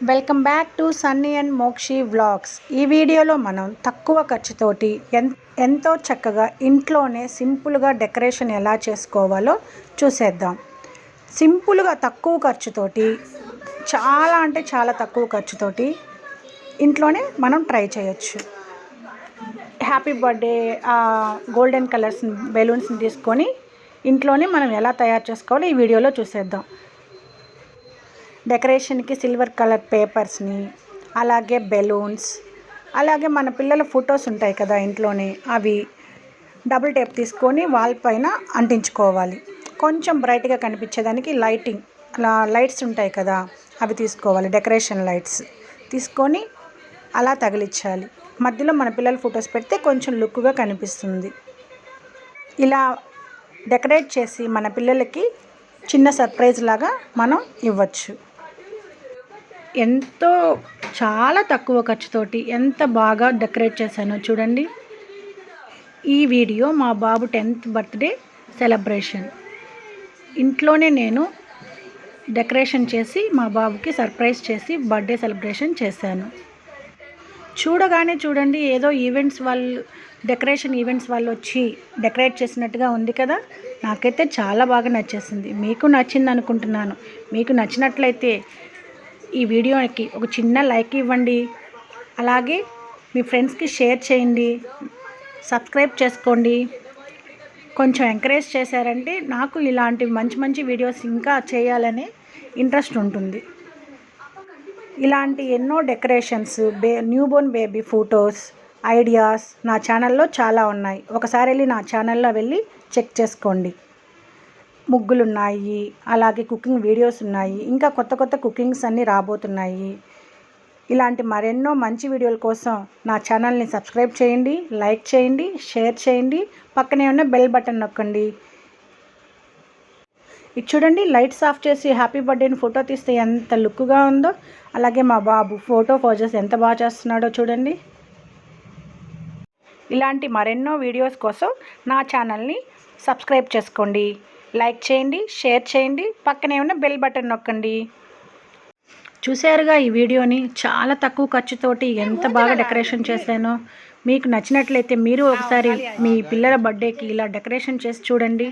Welcome back to Sunny and Mokshi vlogs. ఈ వీడియోలో మనం తక్కువ ఖర్చుతోటి ఎంతో చక్కగా ఇంట్లోనే సింపుల్గా డెకరేషన్ ఎలా చేసుకోవాలో చూసేద్దాం. సింపుల్గా తక్కువ ఖర్చుతోటి చాలా అంటే చాలా తక్కువ ఖర్చుతోటి ఇంట్లోనే మనం ట్రై చేయొచ్చు. హ్యాపీ బర్త్డే గోల్డెన్ కలర్స్ బెలూన్స్ని తీసుకొని ఇంట్లోనే మనం ఎలా తయారు చేసుకోవాలో ఈ వీడియోలో చూసేద్దాం. డెకరేషన్కి సిల్వర్ కలర్ పేపర్స్ని అలాగే బెలూన్స్ అలాగే మన పిల్లల ఫొటోస్ ఉంటాయి కదా ఇంట్లోనే అవి డబుల్ టేప్ తీసుకొని వాల్ పైన అంటించుకోవాలి. కొంచెం బ్రైట్గా కనిపించేదానికి లైటింగ్ అలా లైట్స్ ఉంటాయి కదా అవి తీసుకోవాలి డెకరేషన్ లైట్స్ తీసుకొని అలా తగిలించాలి. మధ్యలో మన పిల్లల ఫొటోస్ పెడితే కొంచెం లుక్గా కనిపిస్తుంది. ఇలా డెకరేట్ చేసి మన పిల్లలకి చిన్న సర్ప్రైజ్ లాగా మనం ఇవ్వచ్చు. ఎంతో చాలా తక్కువ ఖర్చుతోటి ఎంత బాగా డెకరేట్ చేశానో చూడండి. ఈ వీడియో మా బాబు టెన్త్ బర్త్డే సెలబ్రేషన్. ఇంట్లోనే నేను డెకరేషన్ చేసి మా బాబుకి సర్ప్రైజ్ చేసి బర్త్డే సెలబ్రేషన్ చేశాను. చూడగానే చూడండి ఏదో ఈవెంట్స్ వాళ్ళు డెకరేషన్ ఈవెంట్స్ వాళ్ళు వచ్చి డెకరేట్ చేసినట్టుగా ఉంది కదా. నాకైతే చాలా బాగా నచ్చేసింది. మీకు నచ్చింది అనుకుంటున్నాను మీకు నచ్చినట్లయితే ఈ వీడియోకి ఒక చిన్న లైక్ ఇవ్వండి. అలాగే మీ ఫ్రెండ్స్కి షేర్ చేయండి. సబ్స్క్రైబ్ చేసుకోండి. కొంచెం ఎంకరేజ్ చేశారంటే నాకు ఇలాంటి మంచి మంచి వీడియోస్ ఇంకా చేయాలని ఇంట్రెస్ట్ ఉంటుంది. ఇలాంటి ఎన్నో డెకరేషన్స్ బే న్యూబోర్న్ బేబీ ఫొటోస్ ఐడియాస్ నా ఛానల్లో చాలా ఉన్నాయి. ఒకసారి వెళ్ళి నా ఛానల్లో వెళ్ళి చెక్ చేసుకోండి. ముగ్గులు ఉన్నాయి అలాగే కుకింగ్ వీడియోస్ ఉన్నాయి. ఇంకా కొత్త కొత్త కుకింగ్స్ అన్నీ రాబోతున్నాయి. ఇలాంటి మరెన్నో మంచి వీడియోల కోసం నా ఛానల్ని సబ్స్క్రైబ్ చేయండి లైక్ చేయండి షేర్ చేయండి పక్కనే ఉన్న బెల్ బటన్ నొక్కండి. ఇది చూడండి లైట్స్ ఆఫ్ చేసి హ్యాపీ బర్త్డేని ఫోటో తీస్తే ఎంత లుక్గా ఉందో అలాగే మా బాబు ఫోటో ఫోజెస్ ఎంత బాగా చేస్తున్నాడో చూడండి. ఇలాంటి మరెన్నో వీడియోస్ కోసం నా ఛానల్ని సబ్స్క్రైబ్ చేసుకోండి. లైక్ చేయండి షేర్ చేయండి పక్కనే ఉన్న బెల్ బటన్ నొక్కండి. చూశారుగా ఈ వీడియోని? చాలా తక్కువ ఖర్చుతోటి ఎంత బాగా డెకరేషన్ చేశానో. మీకు నచ్చినట్లయితే మీరు ఒకసారి మీ పిల్లల బర్త్డేకి ఇలా డెకరేషన్ చేసి చూడండి.